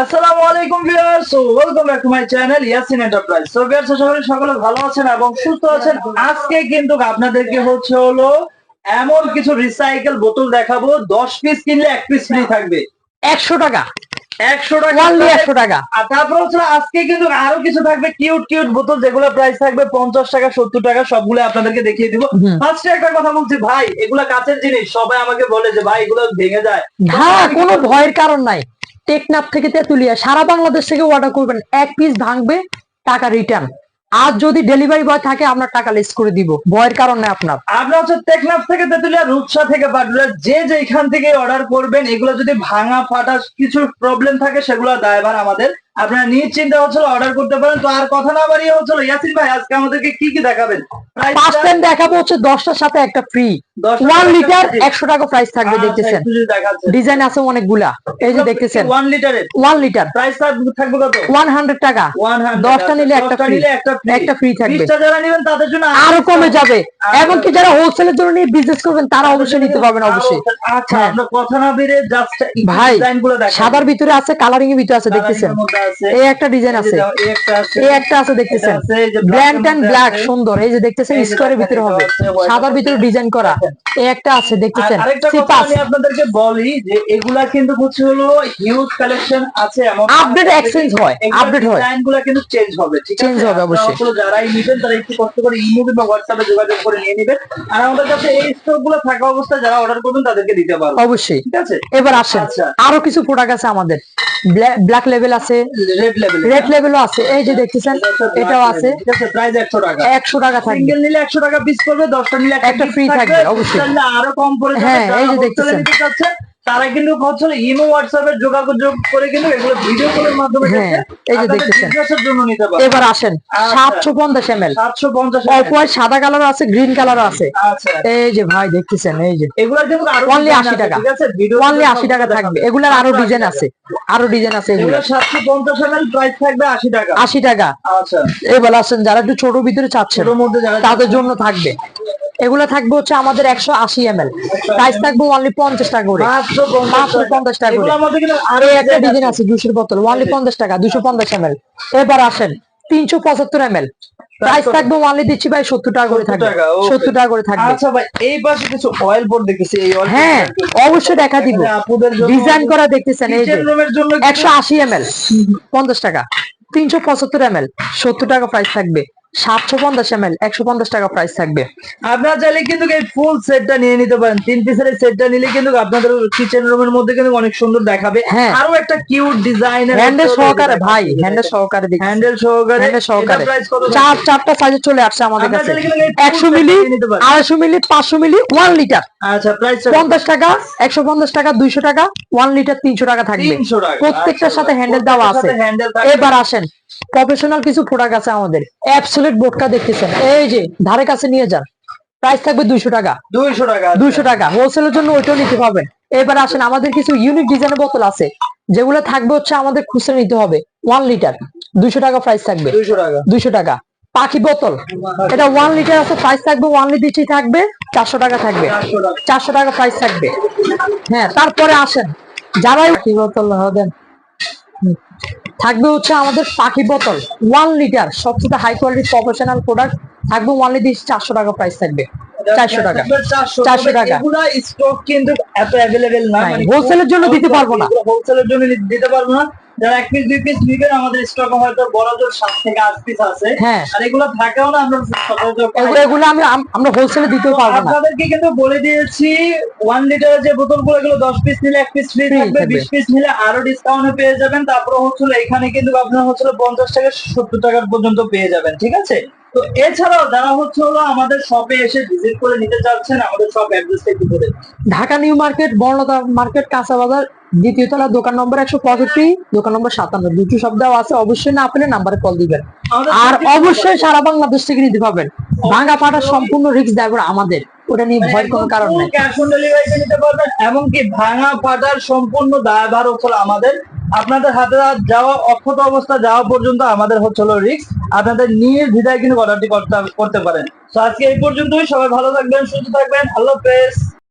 আসসালামু আলাইকুম viewers. So welcome back to my channel Yasin enterprise so viewers আশা সকলে ভালো আছেন এবং সুস্থ আছেন। আজকে কিন্তু আপনাদেরকে হচ্ছে হলো এমন কিছু রিসাইকেল বোতল দেখাবো। 10 পিস কিনলে এক পিস ফ্রি থাকবে। একশো টাকা। 100 টাকা ওয়ানলি একশো টাকা। আর তারপর হচ্ছে আজকে কিন্তু আরও কিছু থাকবে। কিউট কিউট বোতল যেগুলো প্রাইস থাকবে পঞ্চাশ টাকা সত্তর টাকা সবগুলো আপনাদেরকে দেখিয়ে দিব। ফার্স্টে একটা কথা বলছি ভাই এগুলা কাঁচের জিনিস। সবাই আমাকে বলে যে ভাই এগুলো ভেঙে যায়। হ্যাঁ কোনো ভয়ের কারণ নাই। টেকনাফ থেকে তেতুলিয়া, সারা বাংলাদেশ থেকে অর্ডার করবেন। এক পিস ভাঙবে, টাকা রিটার্ন আর যদি ডেলিভারি বয় থাকে, আমরা টাকা লেস করে দিব। ভয়ের কারণে আপনার। আপনার হচ্ছে টেকনাফ থেকে তেতুলিয়া, রূপসা থেকে বাটুরা যে যেখান থেকে অর্ডার করবেন, এগুলো যদি ভাঙা ফাটা কিছু প্রবলেম থাকে, সেগুলো দায়ভার আমাদের আপনারা নিশ্চিন্তে হচ্ছিল অর্ডার করতে পারেন তো আর কথা না বাড়িয়ে হচ্ছিল ইয়াসিন ভাই আজকে আমাদেরকে কি কি দেখাবেন? পাঁচ দেখাবো হচ্ছে দশটার সাথে একটা ফ্রি ওয়ান লিটার একশো টাকা প্রাইস থাকবে আচ্ছা, দেখতেছেন। ডিজাইন আছে অনেকগুলা। এই যে দেখতেছেন। ওয়ান লিটারের ওয়ান লিটার প্রাইস থাকবে কত? ওয়ান হান্ড্রেড টাকা। দশটা নিলে একটা একটা ফ্রি থাকবে। যারা নেবেন তাদের জন্য আরও কমে যাবে। এমনকি যারা হোলসেলের জন্য নিয়ে বিজনেস করবেন তারা অবশ্যই নিতে পারবেন অবশ্যই। আচ্ছা হ্যাঁ। কথা না জাস্ট ভাই, সাদার ভিতরে আছে কালারিং এর ভিতরে আছে দেখতেছেন। এই একটা ডিজাইন আছে। এই একটা আছে। এই একটা আছে দেখতেছেন। এটা আছে, এই যে black ব্ল্যাক এন্ড ব্ল্যাক সুন্দর। এই যে দেখতেছেন স্কোয়ারের ভিতরে হবে। এটা আছে, white সাদার ভিতরে ডিজাইন করা। এই একটা আছে দেখতেছেন। আর আরেকটা কথা সিপাস আমি আপনাদেরকে বলি যে এগুলা কিন্তু হচ্ছে হলো হিউজ কালেকশন আছে এমন আপডেট এক্সচেঞ্জ হয় আপডেট হয়। ডিজাইন কিন্তু চেঞ্জ হবে ঠিক আছে? Change হবে অবশ্যই। আসলে যারাই নিবেন তারা একটু কষ্ট করে ইমো কিংবা হোয়াটসঅ্যাপে যোগাযোগ করে নিয়ে নেবেন। আর আমাদের কাছে এই থাকা অবস্থায় যারা অর্ডার করবেন তাদেরকে দিতে পারব। অবশ্যই। ঠিক আছে? এবার আসেন। আচ্ছা। আরও কিছু প্রোডাক্ট আছে আমাদের। ব্ল্যাক লেভেল আছে রেড লেভেল রেড লেভেলও আছে। এই যে দেখতেছেন এটাও আছে। ঠিক আছে প্রাইস 100 টাকা। একশো টাকা থাকবে। সিঙ্গেল নিলে 100 টাকা পিস করবে 10টা নিলে একটা ফ্রি থাকবে, অবশ্যই। আরও কম পড়ে হ্যাঁ, এই যে দেখতেছেন। চাচ্ছে, তারা কিন্তু হচ্ছে ইমো হোয়াটসঅ্যাপে যোগাযোগ করে কিন্তু এগুলো ভিডিও কলের মাধ্যমে হ্যাঁ, এই যে দেখতেছেন। জন্য নিতে পারবে। এবার আসেন আচ্ছা। সাতশো পঞ্চাশ এম এল 750 অল্প হয় সাদা কালার আছে গ্রিন কালার আছে। আচ্ছা। এই যে ভাই দেখতেছেন এই যে। এগুলা কিন্তু আরও design 80 টাকা। ঠিক আছে? ভিডিও অনলি আশি টাকা থাকবে। এগুলার আরও ডিজাইন আছে। আরও ডিজাইন আছে এগুলো এগুলো 750 ml প্রাইস থাকবে 80 টাকা। আশি টাকা। আচ্ছা। এবার আসেন যারা একটু ছোট ভিতরে যারা তাদের জন্য থাকবে। এগুলো থাকবে হচ্ছে আমাদের একশো আশি এম এল প্রাইস থাকবে অনলি পঞ্চাশ টাকা করে। মাত্র মাত্র 50 50 টাকা করে। আর একটা ডিজাইন আছে। দুশোর বোতল অনলি পঞ্চাশ টাকা দুশো পঞ্চাশ এম এল এবার আসেন তিনশো পঁচাত্তর এম এল প্রাইস থাকবে অনলি দিচ্ছি ভাই সত্তর টাকা করে 70 থাকবে। সত্তর টাকা করে থাকবে। আচ্ছা ভাই এই পাশে কিছু অয়েল বোর্ড দেখতেছি এই oil হ্যাঁ অবশ্যই দেখা দিব। ডিজাইন করা দেখতেছেন এই যে একশো আশি এম এল পঞ্চাশ টাকা তিনশো পঁচাত্তর এম এল সত্তর টাকা প্রাইস থাকবে। সাতশো পঞ্চাশ এম এল একশো পঞ্চাশ টাকা প্রাইস থাকবে। আপনারা চাইলে কিন্তু এই ফুল সেটটা নিয়ে নিতে পারেন। তিন পিসের এই সেটটা নিলে কিন্তু আপনাদের কিচেন রুমের মধ্যে কিন্তু অনেক সুন্দর দেখাবে। হ্যাঁ। আরও একটা কিউট ডিজাইন হ্যান্ডেল সহকারে ভাই হ্যান্ডেল সহকারে হ্যান্ডেল সহকারে। হ্যান্ডেল সহকারে। প্রাইস চার চারটা সাইজে চলে আসছে আমাদের কাছে। একশো মিলি। আড়াইশো মিলি পাঁচশো মিলি ওয়ান লিটার আচ্ছা প্রাইস পঞ্চাশ টাকা একশো পঞ্চাশ টাকা দুইশো টাকা ওয়ান লিটার তিনশো টাকা থাকবে। প্রত্যেকটার আচ্ছা, সাথে হ্যান্ডেল দেওয়া আছে। হ্যান্ডেল এবার আসেন প্রফেশনাল কিছু প্রোডাক্ট আছে আমাদের। অ্যাবসোলেট বোটকা দেখতেছেন। এই যে ধারে কাছে নিয়ে যান। প্রাইস থাকবে দুইশো টাকা। 200 টাকা দুইশো টাকা। হোলসেলের জন্য ওইটাও নিতে পারবেন। এবার আসেন আমাদের কিছু ইউনিক ডিজাইনের বোতল আছে। যেগুলো থাকবে হচ্ছে আমাদের খুচরা নিতে হবে। ওয়ান লিটার দুইশো টাকা প্রাইস থাকবে। 200 টাকা। দুইশো টাকা। পাখি বোতল এটা ওয়ান লিটার আছে প্রাইস থাকবে ওয়ান লিটার থাকবে। চারশো টাকা থাকবে। চারশো টাকা। প্রাইস থাকবে। হ্যাঁ তারপরে আসেন। যারাই কি বোতল দেন। থাকবে হচ্ছে আমাদের পাখি বোতল। ওয়ান লিটার সবচেয়ে হাই কোয়ালিটি প্রফেশনাল প্রোডাক্ট থাকবে ওয়ান লিটার চারশো টাকা প্রাইস থাকবে। চারশো টাকা। 400 400 টাকা। স্টক কিন্তু এত অ্যাভেলেবেল না। মানে জন্য দিতে পারব না। হোলসেলের জন্য দিতে পারব না। যারা এক পিস দুই পিস নিবেন আমাদের স্টক হয়তো বড় জোর সাত থেকে আট পিস আছে। হ্যাঁ। আর এগুলো থাকেও না আমরা এগুলো এগুলো আমি আমরা হোলসেলে দিতেও পারব না। আপনাদেরকে কিন্তু বলে দিয়েছি ওয়ান লিটারের যে বোতলগুলো এগুলো দশ পিস নিলে এক পিস ফ্রি থাকবে। বিশ পিস নিলে আরও ডিসকাউন্টে পেয়ে যাবেন। তারপরে হচ্ছিল এখানে কিন্তু আপনার হচ্ছিল পঞ্চাশ থেকে সত্তর টাকা পর্যন্ত পেয়ে যাবেন ঠিক আছে? তো এছাড়াও যারা হচ্ছে হলো আমাদের শপে এসে ভিজিট করে নিতে চাচ্ছেন আমাদের শপ অ্যাড্রেসটা একটু বলে ঢাকা নিউ মার্কেট বর্ণতা মার্কেট কাঁচা বাজার দ্বিতীয় তলা দোকান নম্বর একশো পঁয়ষট্টি দোকান নম্বর সাতান্ন। দুটো দেওয়া আছে অবশ্যই না পেলে নাম্বারে কল দিবেন। আর অবশ্যই সারা বাংলাদেশ থেকে নিতে পারবেন। ভাঙা ফাটার সম্পূর্ণ রিক্স ড্রাইভার আমাদের। ওটা নিয়ে ভয়ের কোনো কারণ নেই। ক্যাশ অন ডেলিভারিতে নিতে পারবেন এমনকি ভাঙা ফাটার সম্পূর্ণ দায়ভার হচ্ছে আমাদের। আপনাদের হাতে যাওয়া অক্ষত অবস্থা যাওয়া পর্যন্ত আমাদের হচ্ছে হলো রিস্ক আপনাদের বিদায় কিন্তু অর্ডারটি করতে পারেন। তো আজকে এই পর্যন্তই। সবাই ভালো থাকবেন, সুস্থ থাকবেন। আল্লাহ